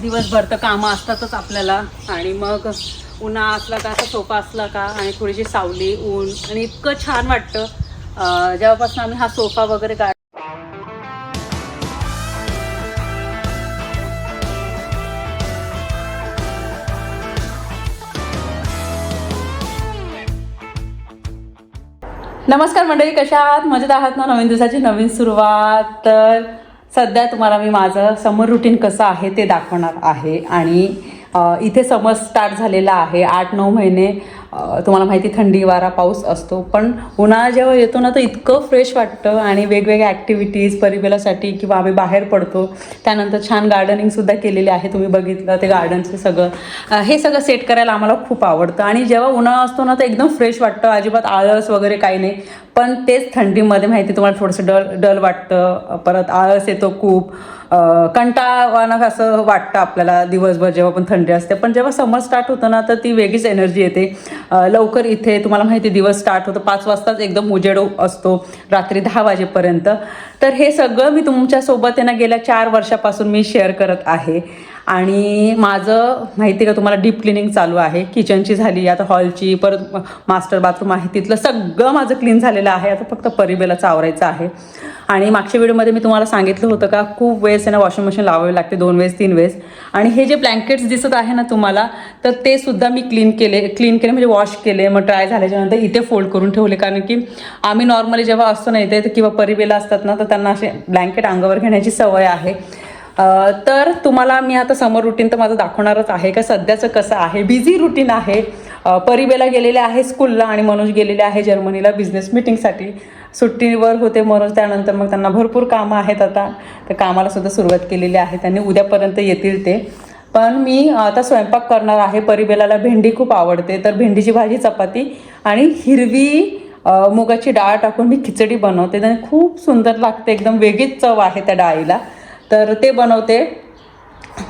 दिवसभर तर कामं असतातच आपल्याला. आणि मग उन्हा असला का असा सोफा असला का आणि थोडीशी सावली ऊन आणि इतकं छान वाटतं. जेव्हापासून आम्ही हा सोफा वगैरे काढ नमस्कार मंडळी कशा आहात? मजेत आहात ना? नवीन दिवसाची नवीन सुरुवात. तर सध्या तुम्हाला मी माझं समर रुटीन कसं आहे ते दाखवणार आहे. आणि इथे समर स्टार्ट झालेला आहे. आठ नऊ महिने तुम्हाला माहिती थंडी वारा पाऊस असतो. पण उन्हाळा जेव्हा येतो ना तर इतकं फ्रेश वाटतं आणि वेगवेगळ्या ॲक्टिव्हिटीज परिबेलासाठी किंवा आम्ही बाहेर पडतो. त्यानंतर छान गार्डनिंगसुद्धा केलेले आहे. तुम्ही बघितलं ते गार्डनचं सगळं. हे सगळं सेट करायला आम्हाला खूप आवडतं. आणि जेव्हा उन्हाळा असतो ना तर एकदम फ्रेश वाटतं. अजिबात आळस वगैरे काही नाही. पण तेच थंडीमध्ये माहिती तुम्हाला थोडंसं डल डल वाटतं. परत आळस येतो खूप. अं, कंटाळवाणं असं वाटतं आपल्याला दिवसभर जेव्हा पण थंडी असते. पण जेव्हा समर स्टार्ट होतं ना तर ती वेगळीच एनर्जी येते. लवकर इथे तुम्हाला माहिती दिवस स्टार्ट होतं. पाच वाजताच एकदम उजेड असतो रात्री दहा वाजेपर्यंत. तर हे सगळं मी तुमच्यासोबत आहे गेल्या चार वर्षापासून मी शेअर करत आहे. आणि माझं माहिती का तुम्हाला डीप क्लिनिंग चालू आहे. किचनची झाली आता हॉलची परत मास्टर बाथरूम आहे तिथलं सगळं माझं क्लीन झालेलं आहे. आता फक्त परिबेला चावरायचं आहे. आणि मागच्या व्हिडिओमध्ये मी तुम्हाला सांगितलं होतं का खूप वेळेस आहे ना वॉशिंग मशीन लावावी लागते दोन वेळेस तीन वेळेस. आणि हे जे ब्लँकेट्स दिसत आहे ना तुम्हाला तर ते सुद्धा मी क्लीन केले क्लीन केले म्हणजे वॉश केले मग ड्राय झाल्याच्यानंतर इथे फोल्ड करून ठेवले. कारण की आम्ही नॉर्मली जेव्हा असतो ना इथे किंवा परिबेला असतात ना तर त्यांना असे ब्लँकेट अंगावर घेण्याची सवय आहे. तर तुम्हाला मी आता समर रुटीन तर माझं दाखवणारच आहे का? सध्याचं कसं आहे? बिझी रुटीन आहे. परिबेला गेलेले आहे स्कूलला आणि मनोज गेलेले आहे जर्मनीला बिझनेस मिटिंगसाठी सुट्टीवर होते मनोज त्यानंतर मग त्यांना भरपूर कामं आहेत आता. तर कामाला सुद्धा सुरुवात केलेली आहे. त्यांनी उद्यापर्यंत येतील ते. पण मी आता स्वयंपाक करणार आहे. परिबेलाला भेंडी खूप आवडते. तर भेंडीची भाजी चपाती आणि हिरवी मुगाची डाळ टाकून मी खिचडी बनवते. त्याने खूप सुंदर लागते. एकदम वेगळीच चव आहे त्या डाळीला. तर ते बनवते.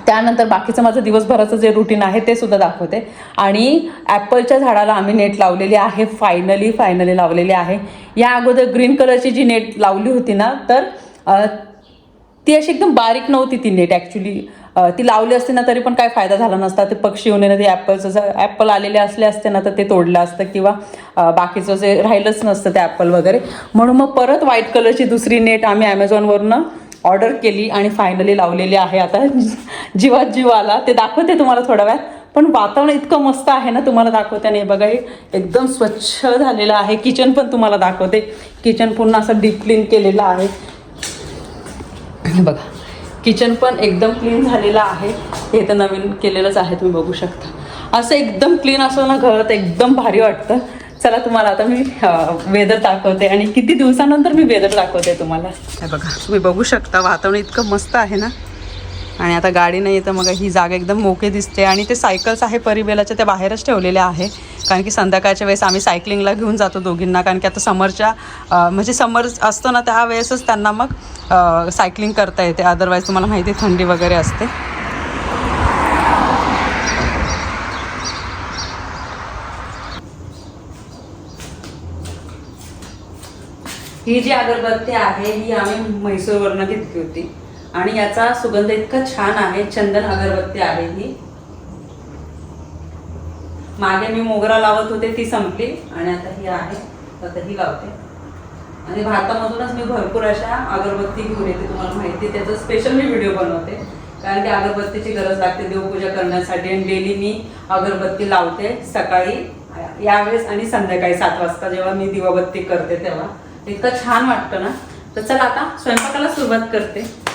त्यानंतर बाकीचं माझं दिवसभराचं जे रुटीन आहे ते सुद्धा दाखवते. आणि ॲपलच्या झाडाला आम्ही नेट लावलेली आहे फायनली फायनली लावलेली आहे. या अगोदर ग्रीन कलरची जी नेट लावली होती ना तर ती अशी एकदम बारीक नव्हती ती नेट ॲक्च्युली ती लावली असते ना तरी पण काय फायदा झाला नसता. ते पक्षी येऊन ना ते ॲपलचं जर ॲपल आलेले असले असते ना तर ते तोडलं असतं किंवा बाकीचं जे राहिलंच नसतं ते ॲपल वगैरे. म्हणून मग परत व्हाईट कलरची दुसरी नेट आम्ही ॲमेझॉनवरनं ऑर्डर केली आणि फायनली लावलेली आहे. आता जीवात जीव आला. ते दाखवते तुम्हाला थोड्या वेळात. पण वातावरण इतकं मस्त आहे ना तुम्हाला दाखवते. नाही बघा हे एकदम स्वच्छ झालेलं आहे. किचन पण तुम्हाला दाखवते. किचन पूर्ण असं डीप क्लीन केलेलं आहे. बघा किचन पण एकदम क्लीन झालेलं आहे. हे तर नवीन केलेलंच आहे तुम्ही बघू शकता. असं एकदम क्लीन असं ना घर तर एकदम भारी वाटतं. चला तुम्हाला आता मी वेदर दाखवते आणि किती दिवसानंतर मी वेदर दाखवते तुम्हाला. हे बघा तुम्ही बघू शकता वातावरण इतकं मस्त आहे ना? आणि आता गाडी नाही येतं मग ही जागा एकदम मोके दिसते आणि ते सायकल्स आहे परिबेलाच्या त्या बाहेरच ठेवलेल्या आहे. कारण की संध्याकाळच्या वेळेस आम्ही सायकलिंगला घेऊन जातो दोघींना कारण की आता समरच्या म्हणजे समर असतो ना त्या वेळेसच त्यांना मग सायकलिंग करता येते. अदरवाईज तुम्हाला माहिती आहे थंडी वगैरे असते. ही जी अगरबत्ती आहे ही आम्ही म्हैसूरवरनं घेतली होती. आणि याचा सुगंध इतका छान आहे चंदन अगरबत्ती आहे ही. मागे मी मोगरा लावत होते ती संपली. आणि आता ही आहे आता ही लावते. आणि भारतामधूनच मी भरपूर अशा अगरबत्ती घेऊन येते तुम्हाला माहिती त्याचा स्पेशल मी व्हिडिओ बनवते. कारण की अगरबत्तीची गरज लागते देवपूजा करण्यासाठी. आणि डेली मी अगरबत्ती लावते सकाळी यावेळेस आणि संध्याकाळी सात वाजता जेव्हा मी दिवाबत्ती करते तेव्हा. इतकं छान वाटतं ना. तर चला आता स्वयंपाकाला सुरुवात करते.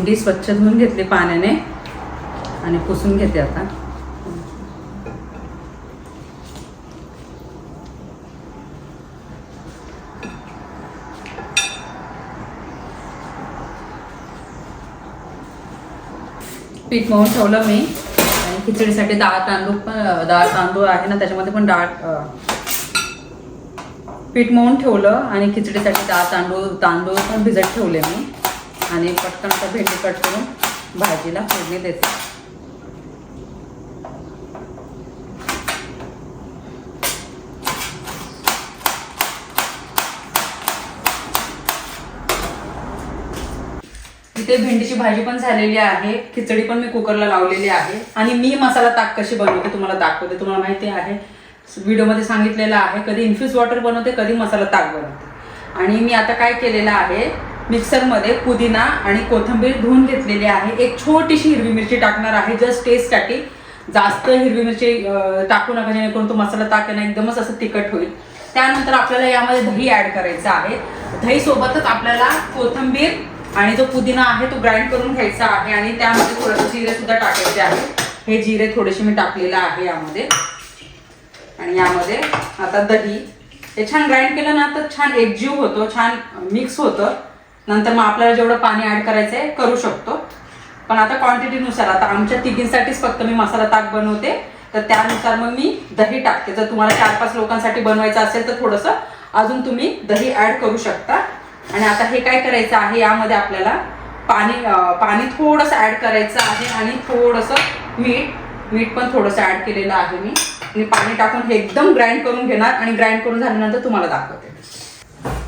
भेंडी स्वच्छ धुवून घेतली पाण्याने आणि पुसून घेते आता. पीठ मळून ठेवलं मी. आणि खिचडीसाठी डाळ तांदूळ पण डाळ तांदूळ आहे ना त्याच्यामध्ये पण डाळ पीठ मळून ठेवलं आणि खिचडीसाठी डाळ तांदूळ तांदूळ पण भिजत ठेवले मी. आणि पटकन आता भेंडी कट करून भाजीला फोडणी देते. इथे भेंडीची भाजी पण झालेली आहे खिचडी पण मी कुकरला लावलेली आहे आणि मी मसाला ताक कशी बनवते तुम्हाला दाखवते तुम्हाला माहिती आहे. व्हिडिओमध्ये सांगितलेलं आहे कधी इन्फ्युज वॉटर बनवते कधी मसाला ताक बनवते. आणि मी आता काय केलेलं आहे मिक्सरमध्ये पुदिना आणि कोथिंबीर धुवून घेतलेली आहे. एक छोटीशी हिरवी मिरची टाकणार आहे. जस्ट टेस्टसाठी जास्त हिरवी मिरची टाकू नका जेणेकरून तो मसाला ताक एकदमच असं तिखट होईल. त्यानंतर आपल्याला यामध्ये दही ऍड करायचं आहे. दही सोबतच आपल्याला कोथिंबीर आणि जो पुदिना आहे तो ग्राइंड करून घ्यायचा आहे आणि त्यामध्ये थोडंसं जिरे सुद्धा टाकायचे आहे. हे जिरे थोडेसे मी टाकलेलं आहे यामध्ये. आणि यामध्ये आता दही. हे छान ग्राइंड केलं ना तर छान एकजीव होतो छान मिक्स होतं. नंतर मग आपल्याला जेवढं पाणी ऍड करायचं आहे करू शकतो. पण आता क्वांटिटीनुसार आता आमच्या तिघींसाठीच फक्त मी मसाला ताक बनवते. तर त्यानुसार मग मी दही टाकते. जर तुम्हाला चार पाच लोकांसाठी बनवायचं असेल तर थोडंसं अजून तुम्ही दही ऍड करू शकता. आणि आता हे काय करायचं आहे यामध्ये आपल्याला पाणी पाणी थोडंसं ऍड करायचं आहे आणि थोडंसं मीठ. मीठ पण थोडंसं ऍड केलेलं आहे मी. आणि पाणी टाकून हे एकदम ग्राइंड करून घेणार आणि ग्राइंड करून झाल्यानंतर तुम्हाला दाखवते.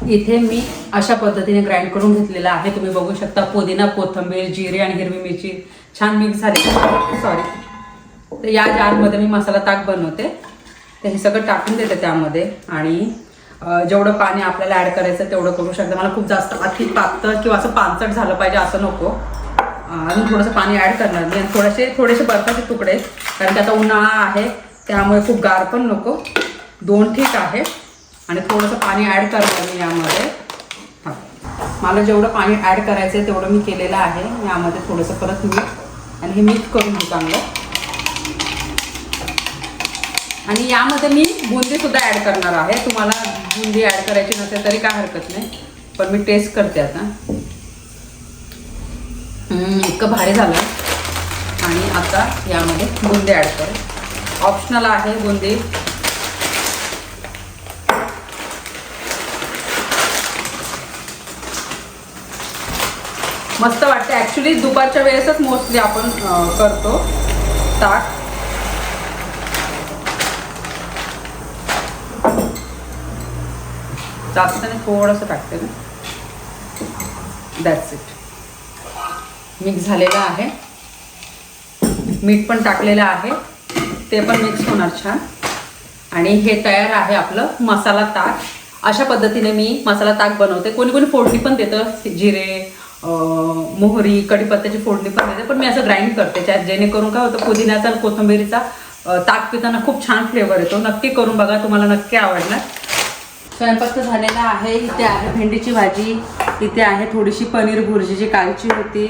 इथे मी अशा पद्धतीने ग्राइंड करून घेतलेलं आहे. तुम्ही बघू शकता पुदिना कोथिंबीर जिरे आणि हिरवी मिरची छान मिक्स झाली. सॉरी तर या जारमध्ये मी मसाला ताक बनवते. तर हे सगळं टाकून देते त्यामध्ये. आणि जेवढं पाणी आपल्याला ॲड करायचं तेवढं करू शकता. मला खूप जास्त अति पातळ किंवा असं पानसट झालं पाहिजे असं नको. अजून थोडंसं पाणी ॲड करणार मी थोडेसे थोडेसे बर्फाचे तुकडे कारण की आता उन्हाळा आहे त्यामुळे खूप गार पण नको. दोन ठीक आहे. आणि थोडंसं पाणी ॲड करणार मी यामध्ये. मला जेवढं पाणी ॲड करायचं आहे तेवढं मी केलेलं आहे. यामध्ये थोडंसं परत मीठ आणि हे मीठ करून घेऊ चांगलं. आणि यामध्ये मी बुंदीसुद्धा ॲड करणार आहे. तुम्हाला बुंदी ॲड करायची नसेल तरी काय हरकत नाही. पण मी टेस्ट करते आता. इतकं भारी झालं. आणि आता यामध्ये बुंदी ॲड करेल ऑप्शनल आहे बुंदी. मस्त वाटते ॲक्च्युली दुपारच्या वेळेसच मोस्टली आपण करतो. ताक. जास्त नाही थोडंसं टाकते ना दॅट्स इट मिक्स झालेलं आहे. मीठ पण टाकलेलं आहे. ते पण मिक्स होणार छान. आणि हे तयार आहे आपलं मसाला ताक. अशा पद्धतीने मी मसाला ताक बनवते. कोणी कोणी फोडणी पण देतं जिरे मोहरी कढीपत्त्याची फोडणी पण देते पण मी असं ग्राइंड करते. त्यात जेणेकरून काय होतं पुदिन्याचा आणि कोथिंबिरीचा ताक पिताना खूप छान फ्लेवर येतो. नक्की करून बघा तुम्हाला नक्की आवडणार. स्वयंपाक तर झालेला आहे. इथे आहे भेंडीची भाजी इथे आहे थोडीशी पनीर भुर्जी जी कालची होती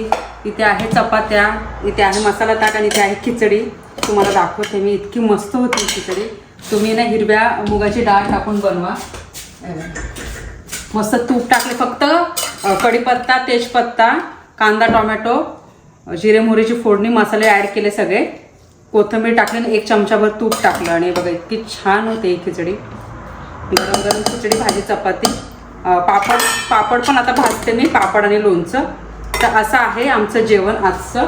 इथे आहे चपात्या इथे आहे मसाला ताक आणि इथे आहे खिचडी. तुम्हाला दाखवते मी इतकी मस्त होती खिचडी. तुम्ही ना हिरव्या मुगाची डाळ टाकून बनवा. मस्त तूप टाकले फक्त. कढीपत्ता तेजपत्ता कांदा टोमॅटो जिरे मोहरीची फोडणी मसाले ॲड केले सगळे. कोथिंबीर टाकले आणि एक चमचाभर तूप टाकलं. आणि बघा इतकी छान होते ही खिचडी. गरम गरम खिचडी भाजी चपाती. पापड पापड पण आता भाजते मी पापड आणि लोणचं. तर असं आहे आमचं जेवण आजचं.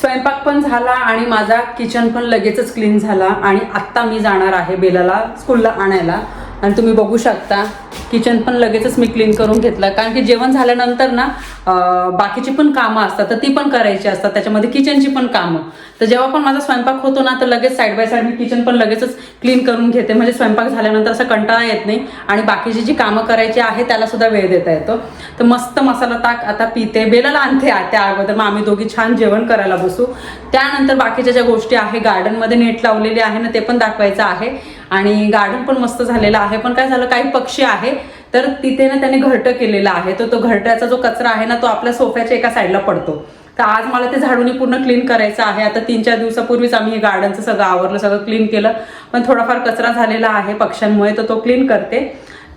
स्वयंपाक पण झाला आणि माझा किचन पण लगेचच क्लीन झाला. आणि आत्ता मी जाणार आहे बेलाला स्कूलला आणायला. आणि तुम्ही बघू शकता किचन पण लगेचच मी क्लीन करून घेतलं. कारण की जेवण झाल्यानंतर ना बाकीची पण कामं असतात तर ती पण करायची असतात. त्याच्यामध्ये किचनची पण कामं. तर जेव्हा पण माझा स्वयंपाक होतो ना तर लगेच साईड बाय साईड मी किचन पण लगेचच क्लीन करून घेते. म्हणजे स्वयंपाक झाल्यानंतर असं कंटाळा येत नाही. आणि बाकीची जी कामं करायची आहे त्याला सुद्धा वेळ देता येतो. तर मस्त मसाला ताक आता पिते. बेलाला आणते त्या अगोदर. मग आम्ही दोघी छान जेवण करायला बसू. त्यानंतर बाकीच्या ज्या गोष्टी आहे गार्डनमध्ये नेट लावलेली आहे ना ते पण दाखवायचं आहे. आणि गार्डन पण मस्त झालेलं आहे. पण काय झालं काही पक्षी आहे तर तिथे ना त्याने घरटं केलेलं आहे. तर तो घरट्याचा जो कचरा आहे ना तो आपल्या सोफ्याच्या एका साईडला पडतो. तर आज मला ते झाडूनी पूर्ण क्लीन करायचं आहे. आता तीन चार दिवसापूर्वीच आम्ही हे गार्डनचं सगळं आवरलं सगळं क्लीन केलं. पण थोडाफार कचरा झालेला आहे पक्ष्यांमुळे तर तो क्लीन करते.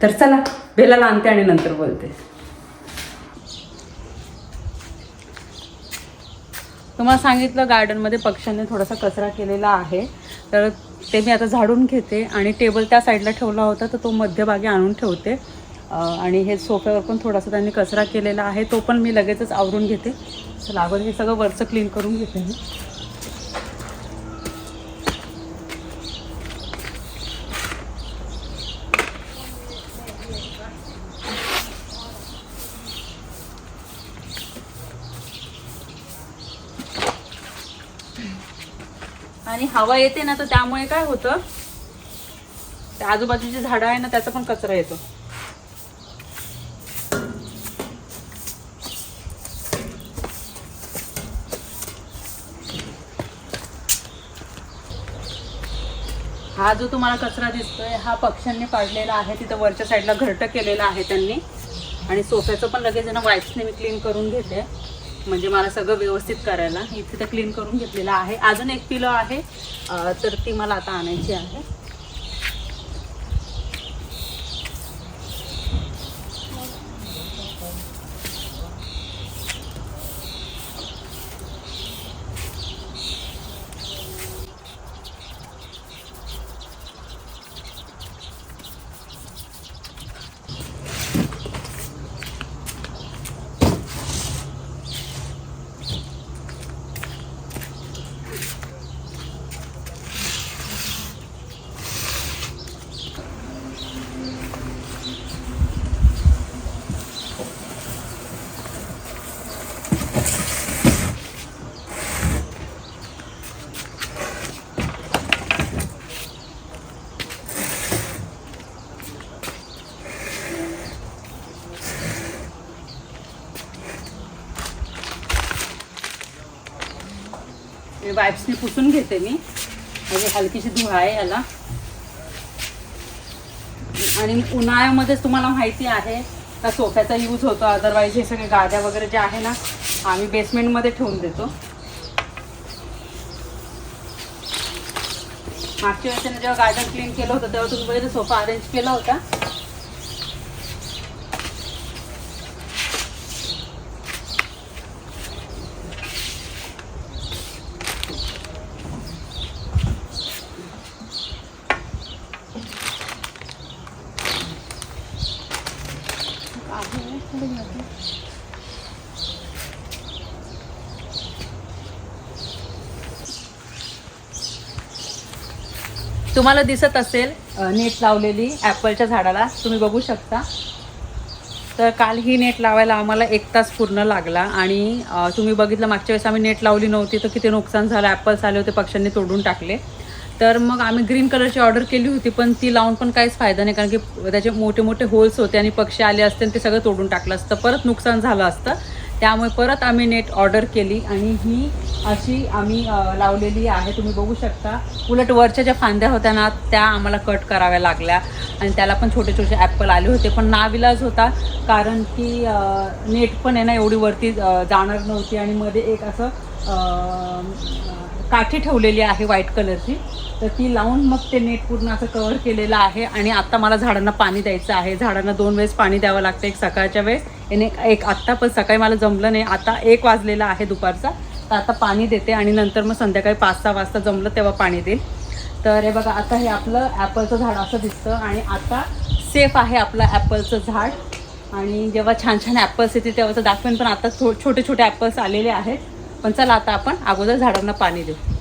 तर चला बेलाला आणते आणि नंतर बोलते. तुम्हाला सांगितलं गार्डनमध्ये पक्ष्यांनी थोडासा कचरा केलेला आहे. तर ते मी आता झाडून घेते आणि टेबल त्या साईडला ठेवला होता तर तो मध्यभागी आणून ठेवते. आणि हे सोफ्यावर पण थोडासा त्यांनी कचरा केलेला आहे तो पण मी लगेचच आवरून घेते. चला अगोदर हे सगळं वरचं क्लीन करून घेते मी. आणि हवा येते ना तर त्यामुळे काय होतं त्या आजूबाजूची झाडं आहे ना त्याचा पण कचरा येतो. हा जो तुम्हाला कचरा दिसतोय हा पक्ष्यांनी पाडलेला आहे तिथं वरच्या साईडला घरटं केलेलं आहे त्यांनी. आणि सोफ्याचं पण लगेच ना वाईप्सने मी क्लीन करून घेते. म्हणजे मला सगळं व्यवस्थित करायला. इथे तर क्लीन करून घेतलेलं आहे. अजून एक पिलो आहे. तर ती मला आता आणायची आहे. वाईप्सने पुसून घेते मी. म्हणजे हलकीशी धुळा आहे याला आणि उन्हाळ्यामध्येच तुम्हाला माहिती आहे का सोफ्याचा यूज होतो. अदरवाईज हे सगळे गाद्या वगैरे जे आहे ना आम्ही बेसमेंटमध्ये ठेवून देतो. मागच्या वेळेस जेव्हा गार्डन क्लीन केलं होतं तेव्हा तुम्ही सोफा अरेंज केला होता. तुम्हाला दिसत असेल नेट लावलेली ॲपलच्या झाडाला. तुम्ही बघू शकता. तर काल ही नेट लावायला आम्हाला एक तास पूर्ण लागला आणि तुम्ही बघितलं मागच्या वेळेस आम्ही नेट लावली नव्हती तर किती नुकसान झालं. ॲपल्स आले होते पक्ष्यांनी तोडून टाकले. तर मग आम्ही ग्रीन कलरची ऑर्डर केली होती पण ती लावून पण काहीच फायदा नाही कारण की त्याचे मोठे मोठे होल्स होते आणि पक्षी आले असते आणि ते सगळं तोडून टाकलं असतं. परत नुकसान झालं असतं. त्यामुळे परत आम्ही नेट ऑर्डर केली आणि ही अशी आम्ही लावलेली आहे. तुम्ही बघू शकता. उलट वरच्या ज्या फांद्या होत्या ना त्या आम्हाला कट कराव्या लागल्या. आणि त्याला पण छोटे छोटे ॲपल आले होते. पण नाविलाज होता कारण की नेट पण आहे ना एवढी वरती जाणार नव्हती. आणि मध्ये एक असं काठी ठेवलेली आहे व्हाईट कलरची तर ती लावून मग ते नेट पूर्ण असं कव्हर केलेलं आहे. आणि आता मला झाडांना पाणी द्यायचं आहे. झाडांना दोन वेळेस पाणी द्यावं लागतं. एक सकाळच्या वेळेस याने एक- एक आत्ता पण सकाळी मला जमलं नाही. आता एक वाजलेला आहे दुपारचा. तर आता पाणी देते आणि नंतर मग संध्याकाळी पाच सहा वाजता जमलं तेव्हा पाणी देईल. तर हे बघा आता हे आपलं ॲपलचं झाड असं दिसतं आणि आता सेफ आहे आपलं ॲपलचं झाड. आणि जेव्हा छान छान ॲपल्स येतील तेव्हा तर दाखवेन पण आता थो छोटे छोटे ॲपल्स आलेले आहेत. पण चला आता आपण अगोदर झाडांना पाणी देऊ.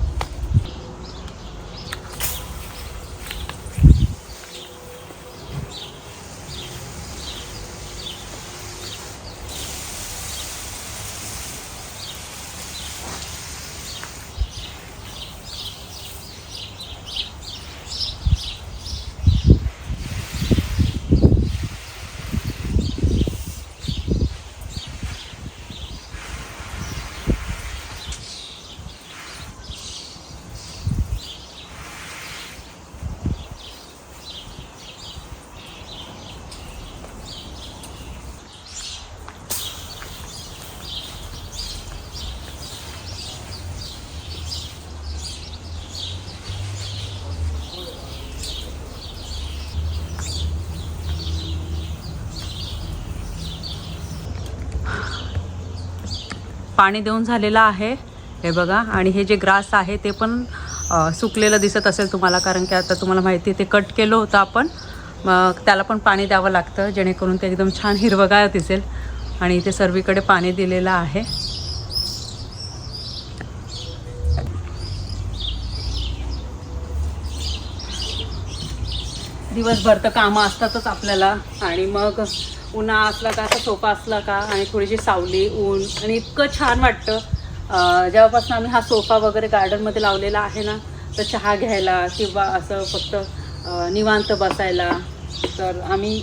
पाणी देऊन झालेलं आहे. हे बघा आणि हे जे ग्रास आहे ते पण सुकलेलं दिसत असेल तुम्हाला कारण की आता तुम्हाला माहिती आहे ते कट केलं होतं आपण. मग त्याला पण पाणी द्यावं लागतं जेणेकरून ते एकदम छान हिरवगाळ दिसेल. आणि इथे सर्वीकडे पाणी दिलेलं आहे. दिवसभर तर कामं असतातच आपल्याला. आणि मग उन्हा असला का असा सोफा असला का आणि थोडीशी सावली ऊन आणि इतकं छान वाटतं. जेव्हापासून आम्ही हा सोफा वगैरे गार्डनमध्ये लावलेला आहे ना तर चहा घ्यायला किंवा असं फक्त निवांत बसायला तर आम्ही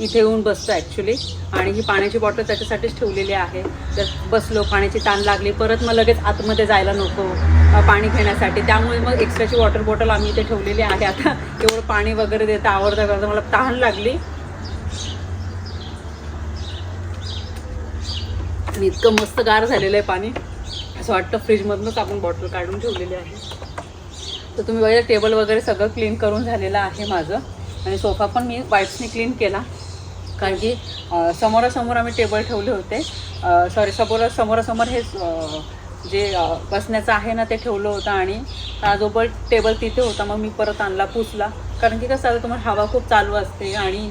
इथे येऊन बसतो ॲक्च्युली आणि ही पाण्याची बॉटल त्याच्यासाठीच ठेवलेली आहे. जर बसलो पाण्याची ताण लागली परत मग लगेच आतमध्ये जायला नको पाणी घेण्यासाठी. त्यामुळे मग एक्स्ट्राची वॉटर बॉटल आम्ही इथे ठेवलेली आहे. आता एवढं पाणी वगैरे देतं आवडतं करता मला तहान लागली. आणि इतकं मस्त गार झालेलं आहे पाणी. असं वाटतं फ्रीजमधूनच आपण बॉटल काढून ठेवलेली आहे. तर तुम्ही बघा टेबल वगैरे सगळं क्लीन करून झालेलं आहे माझं. आणि सोफा पण मी वाईप्सनी क्लीन केला. कारण की समोरासमोर आम्ही टेबल ठेवले होते. सॉरी समोर समोरासमोर हे जे बसण्याचं आहे ना ते ठेवलं होतं आणि आजोबा टेबल तिथे होता. मग मी परत आणला पुसला. कारण की कसं आता तुम्हाला हवा खूप चालू असते आणि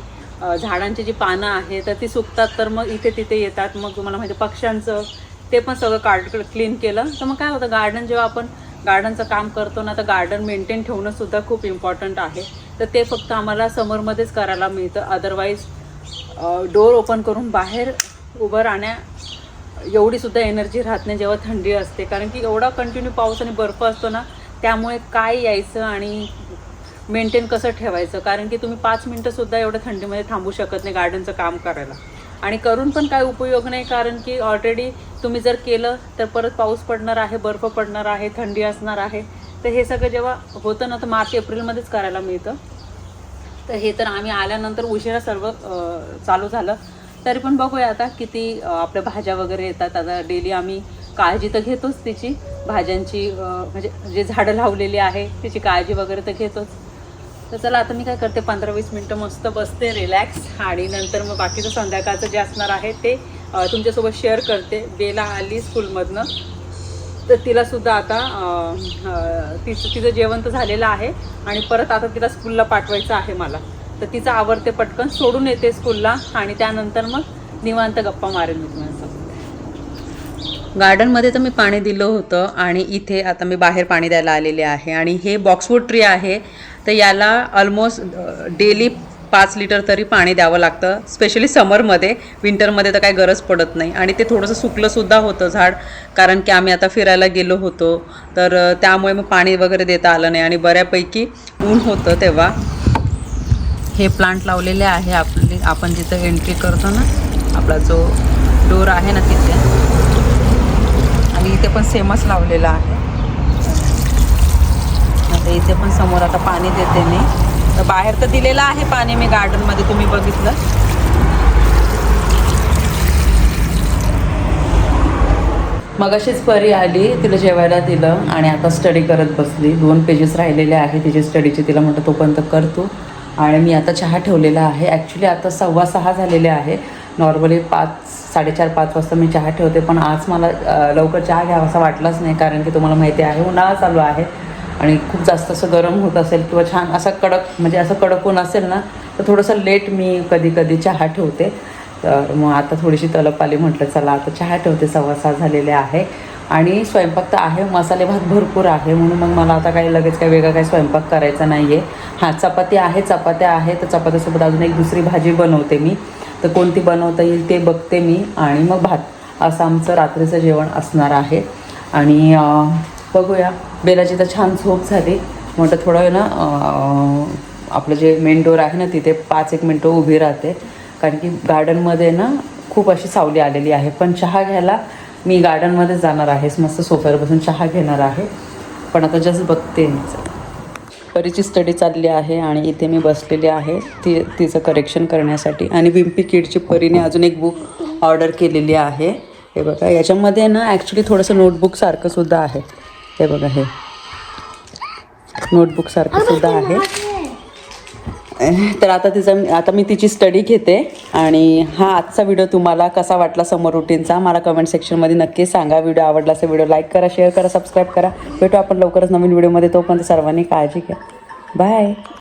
झाडांची जी पानं आहे तर ती सुकतात तर मग इथे तिथे येतात. मग तुम्हाला माहिती पक्ष्यांचं ते पण सगळं कार्ड क्लीन केलं. तर मग काय होतं गार्डन जेव्हा आपण गार्डनचं काम करतो ना तर गार्डन मेंटेन ठेवणंसुद्धा खूप इम्पॉर्टंट आहे. तर ते फक्त आम्हाला समरमध्येच करायला मिळतं. अदरवाईज डोअर ओपन करून बाहेर उभं राहण्या एवढीसुद्धा एनर्जी राहत नाही जेव्हा थंडी असते. कारण की एवढा कंटिन्यू पाऊस आणि बर्फ असतो ना त्यामुळे काय यायचं आणि मेंटेन कसं ठेवायचं? कारण की तुम्ही पाच मिनटंसुद्धा एवढ्या थंडीमध्ये थांबू शकत नाही गार्डनचं काम करायला. आणि करून पण काय उपयोग नाही कारण की ऑलरेडी तुम्ही जर केलं तर परत पाऊस पडणार आहे बर्फ पडणार आहे थंडी असणार आहे. तर हे सगळं जेव्हा होतं ना तर मार्च एप्रिलमध्येच करायला मिळतं. तर हे तर आम्ही आल्यानंतर उशिरा सर्व चालू झालं. तरी पण बघूया आता किती आपल्या भाज्या वगैरे येतात. आता डेली आम्ही काळजी तर घेतोच तिची. भाज्यांची म्हणजे जे झाडं लावलेली आहे तिची काळजी वगैरे तर घेतोच. तर चला आता मी काय करते पंधरा वीस मिनटं मस्त बसते रिलॅक्स आणि नंतर मग बाकीचं संध्याकाळचं जे असणार आहे ते तुमच्यासोबत शेअर करते. बेला आली स्कूलमधनं तर तिलासुद्धा आता तिचं तिचं जेवण तर झालेलं आहे. आणि परत आता तिला स्कूलला पाठवायचं आहे मला. तर तिचं आवडते पटकन सोडून येते स्कूलला आणि त्यानंतर मग निवांत गप्पा मारेल मी तुम्हाला गार्डनमध्ये तर मी पाणी दिलं होतं. आणि इथे आता मी बाहेर पाणी द्यायला आलेले आहे. आणि हे बॉक्सवूड ट्री आहे. तर याला ऑलमोस्ट डेली पाच लिटर तरी पाणी द्यावं लागतं. स्पेशली समरमध्ये विंटरमध्ये तर काही गरज पडत नाही. आणि ते थोडंसं सुकलंसुद्धा होतं झाड कारण की आम्ही आता फिरायला गेलो होतो. तर त्यामुळे मग पाणी वगैरे देता आलं नाही. आणि बऱ्यापैकी ऊन होतं तेव्हा. हे प्लांट लावलेले आहे आपले आपण जिथं एंट्री करतो ना आपला जो डोर आहे ना तिथे. आणि इथे पण सेमच लावलेला आहे. आता इथे पण समोर आता पाणी देते मी. तर बाहेर तर दिलेलं आहे पाणी मी गार्डनमध्ये तुम्ही बघितलं. मग अशीच परी आली तिला जेवायला दिलं आणि आता स्टडी करत बसली. दोन पेजेस राहिलेले आहे तिची स्टडीचे तिला म्हटलं तोपर्यंत कर तू. आणि मी आता चहा ठेवलेला आहे. ॲक्च्युली आता सव्वा सहा झालेले आहे. नॉर्मली पाच साडेचार पाच वाजता मी चहा ठेवते पण आज मला लवकर चहा घ्यावासा वाटलाच नाही कारण की तुम्हाला माहिती आहे उन्हाळा चालू आहे. आणि खूप जास्त असं गरम होत असेल किंवा छान असा कडक म्हणजे असं कडक ऊन असेल ना तर थोडंसं लेट मी कधी कधी चहा ठेवते. तर मग आता थोडीशी तलप आली म्हटलं चला आता चहा ठेवते. सव्वा सहा झालेले आहे. आणि स्वयंपाक तर आहे मसाले भात भरपूर आहे म्हणून मग मला आता काही लगेच काही वेगळा काही स्वयंपाक करायचा नाही आहे हां चपाती आहे चपात्या आहे तर चपात्यासोबत अजून एक दुसरी भाजी बनवते मी. तर कोणती बनवता येईल ते बघते मी. आणि मग भात असं आमचं रात्रीचं जेवण असणार आहे. आणि बघूया. बेलाची तर छान झोप झाली. म्हणतं थोडं आहे ना आपलं जे मेन डोर आहे ना तिथे पाच एक मिनटं उभी राहते. कारण की गार्डनमध्ये ना खूप अशी सावली आलेली आहे. पण चहा घ्यायला मी गार्डनमध्ये जाणार आहे. मस्त सोफ्यावर बसून चहा घेणार आहे. पण आता जस्ट बघते परीची स्टडी चालली आहे आणि इथे मी बसलेली आहे. ती तिचं करेक्शन करण्यासाठी. आणि विम्पी किडची परीने अजून एक बुक ऑर्डर केलेली आहे. हे बघा. याच्यामध्ये ना ॲक्च्युली थोडंसं नोटबुकसारखं सुद्धा आहे. हे बघा हे. नोटबुकसारखं सुद्धा आहे. तर आता तिचं आता मी तिची स्टडी घेते आणि हा आजचा व्हिडिओ तुम्हाला कसा वाटला समर रुटीनचा मला कमेंट सेक्शनमध्ये नक्की सांगा. व्हिडिओ आवडला असेल व्हिडिओ लाईक करा शेअर करा सबस्क्राईब करा. भेटू आपण लवकरच नवीन व्हिडिओमध्ये तोपर्यंत सर्वांनी काळजी घ्या. बाय